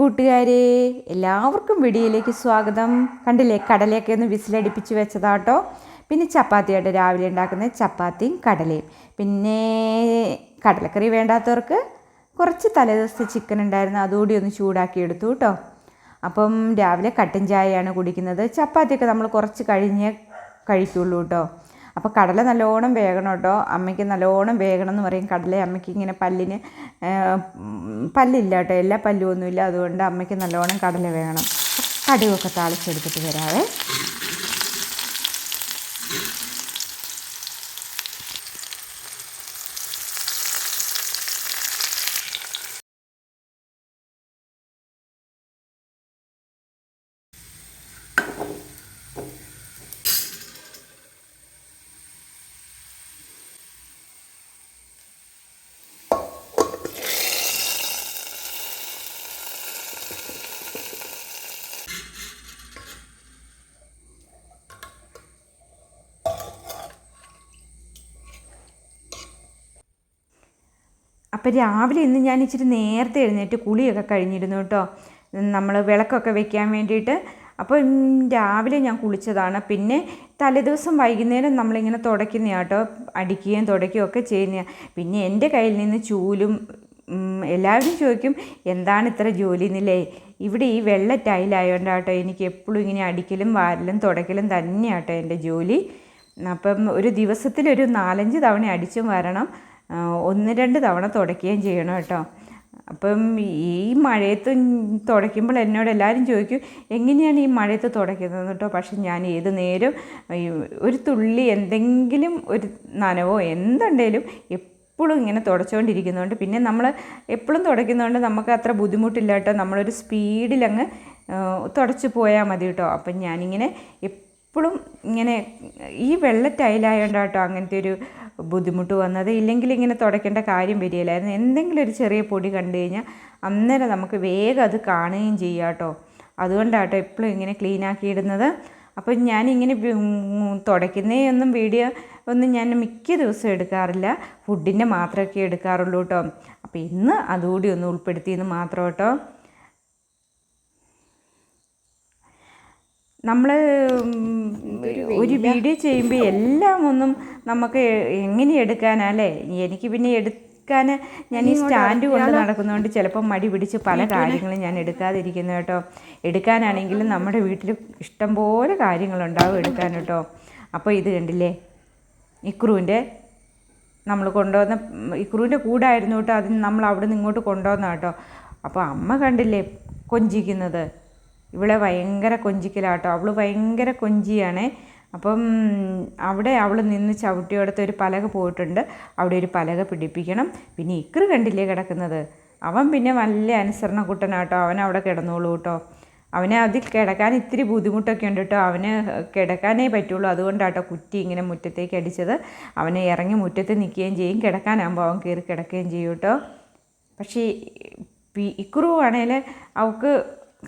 കൂട്ടുകാരെ എല്ലാവർക്കും വീഡിയോയിലേക്ക് സ്വാഗതം. കണ്ടില്ലേ കടലയൊക്കെ ഒന്ന് വിസിലടിപ്പിച്ച് വെച്ചതാട്ടോ. പിന്നെ ചപ്പാത്തിയായിട്ട് രാവിലെ ഉണ്ടാക്കുന്ന ചപ്പാത്തിയും കടലയും. പിന്നെ കടലക്കറി വേണ്ടാത്തവർക്ക് കുറച്ച് തലേദിവസത്തെ ചിക്കൻ ഉണ്ടായിരുന്നു അതുകൂടി ഒന്ന് ചൂടാക്കി എടുത്തു കേട്ടോ. അപ്പം രാവിലെ കട്ടൻ ചായയാണ് കുടിക്കുന്നത്. ചപ്പാത്തിയൊക്കെ നമ്മൾ കുറച്ച് കഴിഞ്ഞേ കഴിക്കുള്ളൂ കേട്ടോ. അപ്പോൾ കടല നല്ലോണം വേകണം കേട്ടോ. അമ്മയ്ക്ക് നല്ലോണം വേകണം എന്ന് പറയും. കടല അമ്മയ്ക്ക് ഇങ്ങനെ പല്ലിന് പല്ലില്ല കേട്ടോ. എല്ലാ പല്ലും ഒന്നുമില്ല. അതുകൊണ്ട് അമ്മയ്ക്ക് നല്ലോണം കടല വേകണം. കടുകൊക്കെ താളിച്ചെടുത്തിട്ട് വരാവേ. അപ്പോൾ രാവിലെ ഇന്ന് ഞാൻ ഇച്ചിരി നേരത്തെ എഴുന്നേറ്റ് കുളിയൊക്കെ കഴിഞ്ഞിരുന്നു കേട്ടോ. നമ്മൾ വിളക്കൊക്കെ വെക്കാൻ വേണ്ടിയിട്ട്. അപ്പോൾ രാവിലെ ഞാൻ കുളിച്ചതാണ്. പിന്നെ തലേദിവസം വൈകുന്നേരം നമ്മളിങ്ങനെ തുടയ്ക്കുന്ന കേട്ടോ. അടിക്കുകയും തുടയ്ക്കുകയും ഒക്കെ ചെയ്യുന്ന പിന്നെ എന്റെ കയ്യിൽ നിന്ന് ചൂലും എല്ലാവരും ചോദിക്കും എന്താണ് ഇത്ര ജോലി എന്നില്ലേ? ഇവിടെ ഈ വെള്ള ടൈലായോണ്ടാട്ടോ എനിക്ക് എപ്പോഴും ഇങ്ങനെ അടിക്കലും വാരലും തുടയ്ക്കലും തന്നെയാട്ടോ എന്റെ ജോലി. അപ്പം ഒരു ദിവസത്തിലൊരു നാലഞ്ച് തവണ അടിച്ചും വരണം. ഒന്ന് രണ്ട് തവണ തുടയ്ക്കുകയും ചെയ്യണം കേട്ടോ. അപ്പം ഈ മഴയത്ത് തുടയ്ക്കുമ്പോൾ എന്നോട് എല്ലാവരും ചോദിക്കും എങ്ങനെയാണ് ഈ മഴയത്ത് തുടയ്ക്കുന്നത് കേട്ടോ പക്ഷെ ഞാൻ ഏത് നേരം ഒരു തുള്ളി എന്തെങ്കിലും ഒരു നനവോ എന്തുണ്ടെങ്കിലും എപ്പോഴും ഇങ്ങനെ തുടച്ചുകൊണ്ടിരിക്കുന്നതുകൊണ്ട് പിന്നെ നമ്മൾ എപ്പോഴും തുടയ്ക്കുന്നതുകൊണ്ട് നമുക്ക് അത്ര ബുദ്ധിമുട്ടില്ല കേട്ടോ നമ്മളൊരു സ്പീഡിലങ്ങ് തുടച്ച് പോയാൽ മതി കേട്ടോ അപ്പം ഞാനിങ്ങനെ എപ്പോഴും ഇങ്ങനെ ഈ വെള്ള ടൈലായതുകൊണ്ട് കേട്ടോ അങ്ങനത്തെ ഒരു ബുദ്ധിമുട്ട് വന്നത്. ഇല്ലെങ്കിൽ ഇങ്ങനെ തുടയ്ക്കേണ്ട കാര്യം വരികയില്ലായിരുന്നു. എന്തെങ്കിലും ഒരു ചെറിയ പൊടി കണ്ടു കഴിഞ്ഞാൽ അന്നേരം നമുക്ക് വേഗം അത് കാണുകയും ചെയ്യാം കേട്ടോ അതുകൊണ്ടാട്ടോ എപ്പോഴും ഇങ്ങനെ ക്ലീൻ ആക്കി ഇടുന്നത്. അപ്പോൾ ഞാനിങ്ങനെ ഉം, തുടയ്ക്കുന്നേ ഒന്നും വീഡിയോ ഒന്നും ഞാൻ മിക്ക ദിവസവും എടുക്കാറില്ല. ഫുഡിന്റെ മാത്രമൊക്കെ എടുക്കാറുള്ളൂ കേട്ടോ. അപ്പോൾ ഇന്ന് അതുകൂടി ഒന്ന് ഉൾപ്പെടുത്തിയെന്ന് മാത്രം കേട്ടോ. നമ്മൾ ഒരു വീഡിയോ ചെയ്യുമ്പോൾ എല്ലാം ഒന്നും നമുക്ക് എങ്ങനെ എടുക്കാനല്ലേ എനിക്ക് പിന്നെ എടുക്കാൻ ഞാൻ ഈ സ്റ്റാൻഡ് കൊണ്ട് നടക്കുന്നതുകൊണ്ട് ചിലപ്പോൾ മടി പിടിച്ച് പല കാര്യങ്ങളും ഞാൻ എടുക്കാതിരിക്കുന്നു കേട്ടോ. എടുക്കാനാണെങ്കിലും നമ്മുടെ വീട്ടിൽ ഇഷ്ടം ഇഷ്ടംപോലെ കാര്യങ്ങളുണ്ടാവും എടുക്കാൻ കേട്ടോ. അപ്പോൾ ഇത് കണ്ടില്ലേ? ഇക്രുവിന്റെ നമ്മൾ കൊണ്ടുവന്ന ഇക്രുവിന്റെ കൂടായിരുന്നു കേട്ടോ. അതിന് നമ്മൾ അവിടെ നിന്ന് ഇങ്ങോട്ട് കൊണ്ടുവന്ന കേട്ടോ. അപ്പോൾ അമ്മ കണ്ടില്ലേ കൊഞ്ചിക്കുന്നത്? ഇവളെ ഭയങ്കര കൊഞ്ചിക്കലാട്ടോ അവൾ ഭയങ്കര കൊഞ്ചിയാണേ. അപ്പം അവിടെ അവൾ നിന്ന് ചവിട്ടിയോടത്ത് ഒരു പലക പോയിട്ടുണ്ട്. അവിടെ ഒരു പലക പിടിപ്പിക്കണം. പിന്നെ ഇക്കറ് കണ്ടില്ലേ കിടക്കുന്നത്? അവൻ പിന്നെ വലിയ അനുസരണ കുട്ടനാട്ടോ. അവൻ അവിടെ കിടന്നോളൂ കേട്ടോ. അവനെ അതിൽ കിടക്കാൻ ഇത്തിരി ബുദ്ധിമുട്ടൊക്കെ ഉണ്ട് കേട്ടോ. അവന് കിടക്കാനേ പറ്റുള്ളൂ. അതുകൊണ്ടാട്ടോ കുറ്റി ഇങ്ങനെ മുറ്റത്തേക്ക് അടിച്ചത്. അവനെ ഇറങ്ങി മുറ്റത്ത് നിൽക്കുകയും ചെയ്യും. കിടക്കാനാകുമ്പോൾ അവൻ കയറി കിടക്കുകയും ചെയ്യും കേട്ടോ. പക്ഷേ ഇക്കുറു ആണെങ്കിൽ അവൾക്ക്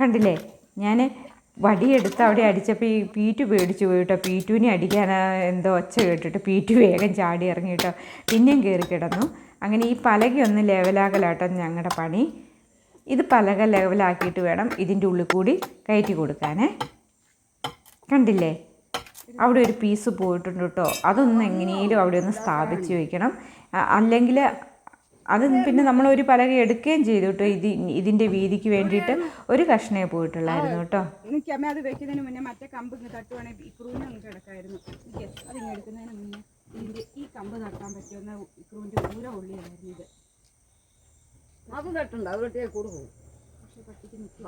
കണ്ടില്ലേ? ഞാൻ വടിയെടുത്ത് അവിടെ അടിച്ചപ്പോൾ ഈ പീറ്റു പേടിച്ചു പോയി കേട്ടോ പീറ്റുവിനെ അടിക്കാൻ എന്തോ ഒച്ച കേട്ടിട്ട് പീറ്റു വേഗം ചാടി ഇറങ്ങി കേട്ടോ പിന്നെയും കയറി കിടന്നു. അങ്ങനെ ഈ പലകയൊന്ന് ലെവലാകലാട്ടോ ഞങ്ങളുടെ പണി. ഇത് പലക ലെവലാക്കിയിട്ട് വേണം ഇതിന്റെ ഉള്ളിൽ കൂടി കയറ്റി കൊടുക്കാനേ. കണ്ടില്ലേ? അവിടെ ഒരു പീസ് പോയിട്ടുണ്ട് കേട്ടോ. അതൊന്ന് എങ്ങനെയും അവിടെ ഒന്ന് സ്ഥാപിച്ച് വയ്ക്കണം അല്ലെങ്കിൽ അത് പിന്നെ നമ്മൾ ഒരു പലക എടുക്കുകയും ചെയ്തു കേട്ടോ. ഇത് ഇതിന്റെ വീതിക്ക് വേണ്ടിയിട്ട് ഒരു കഷ്ണേ പോയിട്ടുള്ളായിരുന്നു കേട്ടോ. എനിക്ക് അമ്മ അത് വെക്കുന്നതിന് മുന്നേ മറ്റേ കമ്പ് ഇങ്ങ് തട്ടുവാണെങ്കിൽ ഇക്രൂവിന് അങ്ങ് കിടക്കായിരുന്നു. എനിക്ക് അതിങ്ങ് എടുക്കുന്നതിന് മുന്നേ ഈ കമ്പ് തട്ടാൻ പറ്റുന്ന ഇക്രൂവിന്റെ പൂര ഉള്ളിയായിരുന്നു ഇത്. അത് തട്ടുണ്ട് അത് വെട്ടിയാൽ കൂട് പോകും.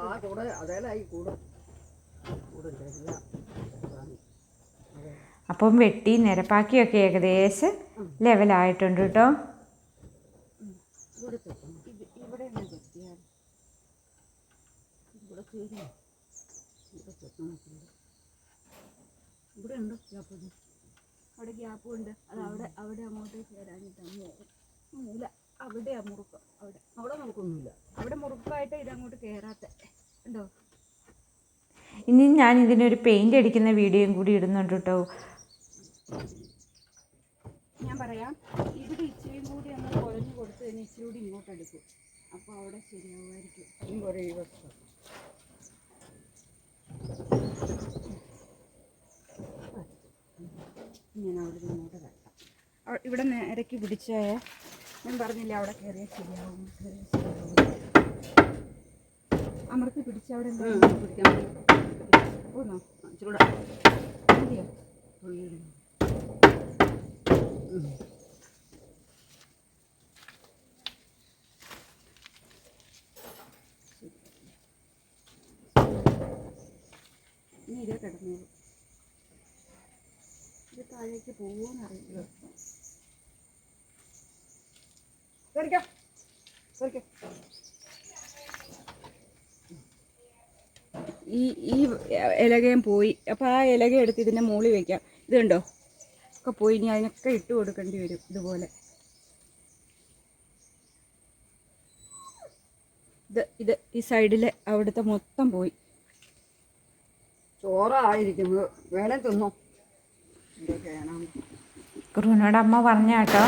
ആ കൂടെ അതേലായി കൂടും. കൂടില്ല. അപ്പം വെട്ടി നിരപ്പാക്കിയൊക്കെ ഏകദേശം ലെവലായിട്ടുണ്ട് കേട്ടോ ഇത് ഇവിടെ ഒന്ന് വെട്ടിയാൽ ഇവിടെ ഉണ്ട് ഗ്യാപ്പ് അവിടെ ഗ്യാപ്പും ഉണ്ട് അത് അവിടെ അവിടെ അങ്ങോട്ടേക്ക് വരാനിട്ട് മൂല അവിടെയാ മുറുക്കം അവിടെ. അവിടെ നമുക്കൊന്നുമില്ല അവിടെ മുറുക്കമായിട്ട് ഇതങ്ങോട്ട് കയറാത്ത ഉണ്ടോ ഇനി ഞാൻ ഇതിനൊരു പെയിന്റ് അടിക്കുന്ന വീഡിയോയും കൂടി ഇടുന്നുണ്ട് കേട്ടോ ഞാൻ പറയാം ഇവിടെ ഇച്ചിരിയും കൂടി ഒന്ന് കുഴഞ്ഞു കൊടുത്ത് കഴിഞ്ഞാൽ ഇച്ചിരി കൂടി ഇങ്ങോട്ട് എടുക്കും. അപ്പോൾ അവിടെ ശരിയാവുമായിരിക്കും. അതും ഈ അവിടെ ഇങ്ങോട്ട് വെക്കാം ഇവിടെ നേരക്ക് പിടിച്ചായ ഞാൻ പറഞ്ഞില്ല അവിടെ കയറിയാൽ ശരിയാവും. അമർത്തി പിടിച്ച അവിടെ ഉം, പിടിക്കാൻ പോന്നോ ചൂടാ മതിയോ തൊഴിൽ ഇനി ഇതേ കിടന്നോളൂ ഇത് താഴേക്ക് പോകുമോന്ന് അറിയില്ല. ഈ ഈ ഇലകയും പോയി. അപ്പോൾ ആ ഇലക എടുത്ത് ഇതിന്റെ മുകളിൽ വയ്ക്കാം ഇതുണ്ടോ കണ്ടോ? ഒക്കെ പോയി. ഇനി അതിനൊക്കെ ഇട്ട് കൊടുക്കേണ്ടി വരും ഇതുപോലെ. ഇത് ഇത് ഈ സൈഡിലെ അവിടുത്തെ മൊത്തം പോയി. ചോറായിരിക്കുന്നത് വേണേ തിന്നോ. കുറുവിനോട് അമ്മ പറഞ്ഞ കേട്ടോ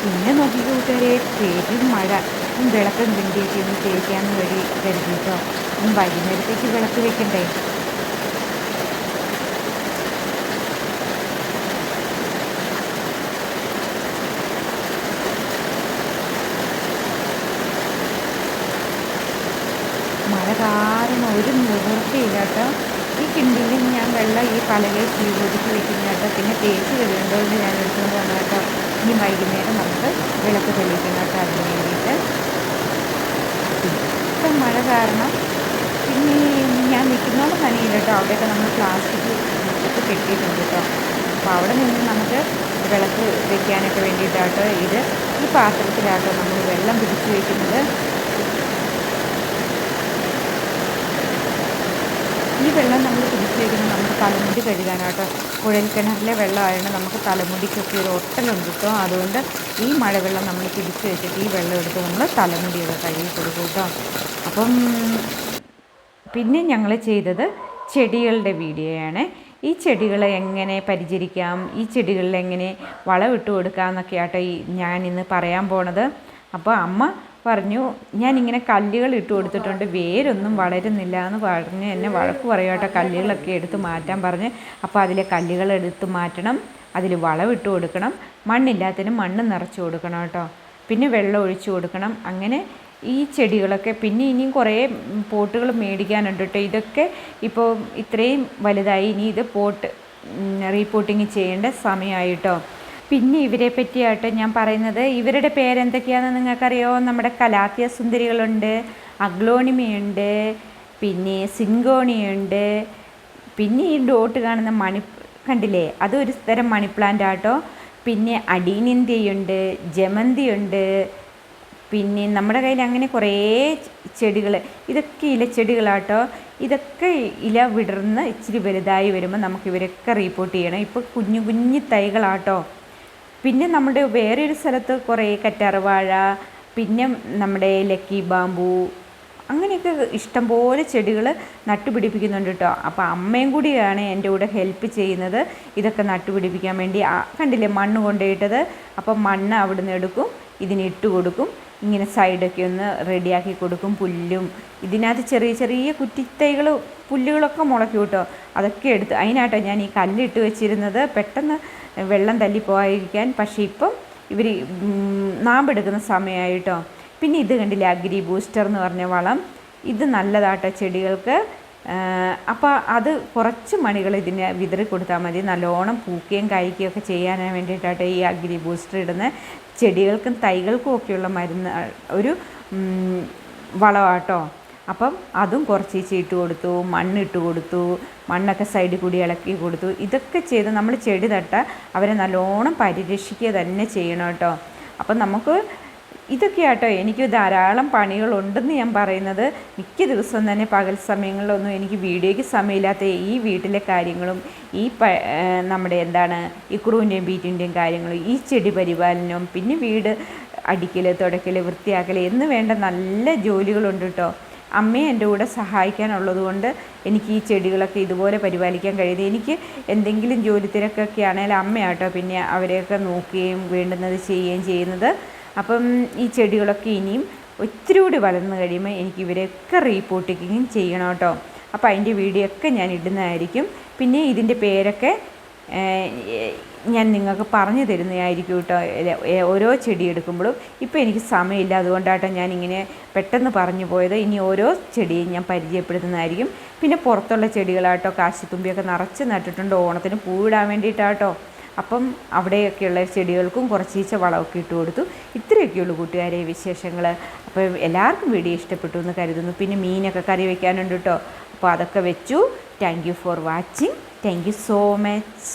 പിന്നെ നോക്കി കൂട്ടുകാരെ പേരും മഴ വിളക്കും ഒന്ന് തേക്കാന്ന് വഴി കരുതിട്ടോ. ഇനി വൈകുന്നേരത്തേക്ക് വിളക്ക് വെക്കണ്ടേ? മഴ കാരണം ഒരു നിവൃത്തിയില്ല കേട്ടോ. ഈ കിണ്ടിയിൽ ഞാൻ വെള്ളം ഈ പലകയിൽ ചീവൊതുക്കി വെക്കുന്ന കേട്ടോ. പിന്നെ തേച്ച് കഴിയുന്നതുകൊണ്ട് ഞാൻ എടുത്തുകൊണ്ട് വന്ന കേട്ടോ. ഇനി വൈകുന്നേരം നമുക്ക് വിളക്ക് തെളിയിക്കണം കേട്ടോ അതിന് വേണ്ടിയിട്ട്. ഇപ്പം മഴ കാരണം പിന്നെ ഞാൻ നിൽക്കുന്നോണ്ട് നനയില്ല കേട്ടോ. അവിടെയൊക്കെ നമ്മൾ പ്ലാസ്റ്റിക് മുറ്റത്ത് കെട്ടിയിട്ടുണ്ട് കേട്ടോ. അപ്പോൾ അവിടെ നിന്ന് നമുക്ക് വിളക്ക് വെക്കാനൊക്കെ വേണ്ടിയിട്ടാട്ടോ ഇത് ഈ പാത്രത്തിലാട്ടോ നമ്മൾ വെള്ളം പിടിച്ച് വയ്ക്കുന്നത് ഈ വെള്ളം നമ്മൾ പിടിച്ച് വയ്ക്കുന്നത് നമുക്ക് തലമുടി കഴുകാനാട്ടോ കുഴൽക്കിണറിലെ വെള്ളമായതുകൊണ്ട് നമുക്ക് തലമുടിക്കൊക്കെ ഒരു ഒട്ടലുണ്ട് കേട്ടോ. അതുകൊണ്ട് ഈ മഴവെള്ളം നമ്മൾ പിടിച്ച് വെച്ചിട്ട് ഈ വെള്ളം എടുത്ത് നമ്മൾ തലമുടിയൊക്കെ കഴുകി കൊടുക്കും കേട്ടോ. അപ്പം പിന്നെ ഞങ്ങൾ ചെയ്തത് ചെടികളുടെ വീഡിയോയാണ്. ഈ ചെടികളെ എങ്ങനെ പരിചരിക്കാം? ഈ ചെടികളിൽ എങ്ങനെ വളമിട്ട് കൊടുക്കാം എന്നൊക്കെയാട്ടോ ഈ ഞാൻ ഇന്ന് പറയാൻ പോണത്. അപ്പോൾ അമ്മ പറഞ്ഞു ഞാനിങ്ങനെ കല്ലുകൾ ഇട്ട് കൊടുത്തിട്ടുണ്ട് വേരൊന്നും വളരുന്നില്ല എന്ന് പറഞ്ഞ് എന്നെ വഴക്ക് പറയാട്ടോ കല്ലുകളൊക്കെ എടുത്ത് മാറ്റാൻ പറഞ്ഞ്. അപ്പോൾ അതിലെ കല്ലുകൾ എടുത്ത് മാറ്റണം അതിൽ വളമിട്ട് കൊടുക്കണം മണ്ണില്ലാത്തതിന് മണ്ണ് നിറച്ച് കൊടുക്കണം കേട്ടോ. പിന്നെ വെള്ളം ഒഴിച്ചു കൊടുക്കണം അങ്ങനെ ഈ ചെടികളൊക്കെ. പിന്നെ ഇനിയും കുറേ പോട്ടുകൾ മേടിക്കാനുണ്ട് കേട്ടോ. ഇതൊക്കെ ഇപ്പോൾ ഇത്രയും വലുതായി ഇനി ഇത് പോട്ട് റീപോട്ടിങ് ചെയ്യേണ്ട സമയമായിട്ടോ പിന്നെ ഇവരെ പറ്റിയായിട്ട് ഞാൻ പറയുന്നത്. ഇവരുടെ പേരെന്തൊക്കെയാണെന്ന് നിങ്ങൾക്കറിയോ? നമ്മുടെ കലാത്തിയ സുന്ദരികളുണ്ട് അഗ്ലോണിമയുണ്ട് പിന്നെ സിങ്കോണിയുണ്ട് പിന്നെ ഈ ഡോട്ട് കാണുന്ന മണി കണ്ടില്ലേ? അതൊരു തരം മണി പ്ലാന്റ് ആട്ടോ. പിന്നെ അടീനിന്ത്യയുണ്ട് ജമന്തിയുണ്ട് പിന്നെ നമ്മുടെ കയ്യിൽ അങ്ങനെ കുറേ ചെടികൾ ഇതൊക്കെ ഇലച്ചെടികളാട്ടോ ഇതൊക്കെ ഇല വിടർന്ന് ഇച്ചിരി വലുതായി വരുമ്പോൾ നമുക്ക് ഇവരൊക്കെ റീപ്പോർട്ട് ചെയ്യണം. ഇപ്പോൾ കുഞ്ഞു കുഞ്ഞു തൈകളാട്ടോ. പിന്നെ നമ്മുടെ വേറെ ഒരു സ്ഥലത്ത് കുറേ കറ്റാർവാഴ പിന്നെ നമ്മുടെ ലക്കി ബാമ്പു അങ്ങനെയൊക്കെ ഇഷ്ടംപോലെ ചെടികൾ നട്ടുപിടിപ്പിക്കുന്നുണ്ട് കേട്ടോ അപ്പോൾ അമ്മയും കൂടിയാണ് എന്റെ കൂടെ ഹെൽപ്പ് ചെയ്യുന്നത്. ഇതൊക്കെ നട്ടുപിടിപ്പിക്കാൻ വേണ്ടി. കണ്ടില്ലേ മണ്ണ് കൊണ്ടുപോയിട്ടത്? അപ്പം മണ്ണ് അവിടുന്ന് എടുക്കും ഇതിനിട്ട് കൊടുക്കും. ഇങ്ങനെ സൈഡൊക്കെ ഒന്ന് റെഡിയാക്കി കൊടുക്കും പുല്ലും. ഇതിനകത്ത് ചെറിയ ചെറിയ കുറ്റിത്തൈകൾ പുല്ലുകളൊക്കെ മുളയ്ക്കും കേട്ടോ അതൊക്കെ എടുത്ത് അതിനാട്ടോ ഞാൻ ഈ കല്ലിട്ട് വെച്ചിരുന്നത്. പെട്ടെന്ന് വെള്ളം തല്ലി പോകാതിരിക്കാൻ. പക്ഷേ ഇപ്പം ഇവർ നാമ്പെടുക്കുന്ന സമയമായിട്ടോ. പിന്നെ ഇത് കണ്ടില്ലേ അഗ്രി ബൂസ്റ്റർ എന്ന് പറഞ്ഞ വളം. ഇത് നല്ലതാട്ടോ ചെടികൾക്ക്. അപ്പോൾ അത് കുറച്ച് മണികൾ ഇതിന് വിതറി കൊടുത്താൽ മതി. നല്ലോണം പൂക്കുകയും കായ്ക്കുകയും ഒക്കെ ചെയ്യാൻ വേണ്ടിയിട്ടാട്ടോ ഈ അഗ്രി ബൂസ്റ്റർ ഇടുന്ന. ചെടികൾക്കും തൈകൾക്കും ഒക്കെയുള്ള മരുന്ന് ഒരു വളമാട്ടോ. അപ്പം അതും കുറച്ച് ചീട്ട് കൊടുത്തു മണ്ണിട്ട് കൊടുത്തു മണ്ണൊക്കെ സൈഡിൽ കൂടി ഇളക്കി കൊടുത്തു. ഇതൊക്കെ ചെയ്ത് നമ്മൾ ചെടി തട്ട അവരെ നല്ലോണം പരിരക്ഷിക്കുക തന്നെ ചെയ്യണം കേട്ടോ. അപ്പം നമുക്ക് ഇതൊക്കെ ആട്ടോ എനിക്ക് ധാരാളം പണികളുണ്ടെന്ന് ഞാൻ പറയുന്നത്. മിക്ക ദിവസവും തന്നെ പകൽ സമയങ്ങളിലൊന്നും എനിക്ക് വീഡിയോയ്ക്ക് സമയമില്ലാത്ത ഈ വീട്ടിലെ കാര്യങ്ങളും ഈ നമ്മുടെ എന്താണ് ഈ ക്രൂവിന്റെയും ബീറ്റിന്റെയും കാര്യങ്ങളും ഈ ചെടി പരിപാലനവും പിന്നെ വീട് അടിക്കൽ തുടയ്ക്കൽ വൃത്തിയാക്കൽ എന്ന് വേണ്ട നല്ല ജോലികളുണ്ട് കേട്ടോ. അമ്മയെ എന്റെ കൂടെ സഹായിക്കാനുള്ളത് കൊണ്ട് എനിക്ക് ഈ ചെടികളൊക്കെ ഇതുപോലെ പരിപാലിക്കാൻ കഴിയുന്നത്. എനിക്ക് എന്തെങ്കിലും ജോലി തിരക്കൊക്കെ ആണെങ്കിൽ അമ്മയാട്ടോ പിന്നെ അവരെയൊക്കെ നോക്കുകയും വേണ്ടുന്നത് ചെയ്യുകയും ചെയ്യുന്നത്. അപ്പം ഈ ചെടികളൊക്കെ ഇനിയും ഒത്തിരി കൂടി വളർന്നു കഴിയുമ്പോൾ എനിക്ക് ഇവരെയൊക്കെ റീപോട്ടിക്കുകയും ചെയ്യണം കേട്ടോ. അപ്പോൾ അതിന്റെ വീഡിയോ ഒക്കെ ഞാൻ ഇടുന്നതായിരിക്കും. പിന്നെ ഇതിന്റെ പേരൊക്കെ ഞാൻ നിങ്ങൾക്ക് പറഞ്ഞു തരുന്നതായിരിക്കും കേട്ടോ. ഓരോ ചെടി എടുക്കുമ്പോഴും ഇപ്പോൾ എനിക്ക് സമയമില്ല. അതുകൊണ്ടാട്ടോ ഞാൻ ഇങ്ങനെ പെട്ടെന്ന് പറഞ്ഞു പോയത്. ഇനി ഓരോ ചെടിയും ഞാൻ പരിചയപ്പെടുത്തുന്നതായിരിക്കും. പിന്നെ പുറത്തുള്ള ചെടികളാട്ടോ കാശിത്തുമ്പിയൊക്കെ നിറച്ച് നട്ടിട്ടുണ്ട്. ഓണത്തിന് പൂവിടാൻ വേണ്ടിയിട്ടാട്ടോ. അപ്പം അവിടെയൊക്കെയുള്ള ചെടികൾക്കും കുറച്ചീച്ച വളമൊക്കെ ഇട്ട് കൊടുത്തു. ഇത്രയൊക്കെയുള്ളൂ കൂട്ടുകാരെ വിശേഷങ്ങൾ അപ്പോൾ എല്ലാവർക്കും വീഡിയോ ഇഷ്ടപ്പെട്ടു എന്ന് കരുതുന്നു. പിന്നെ മീനൊക്കെ കറി വയ്ക്കാനുണ്ട് കേട്ടോ. അപ്പോൾ അതൊക്കെ വെച്ചു. Thank for watching thank you so much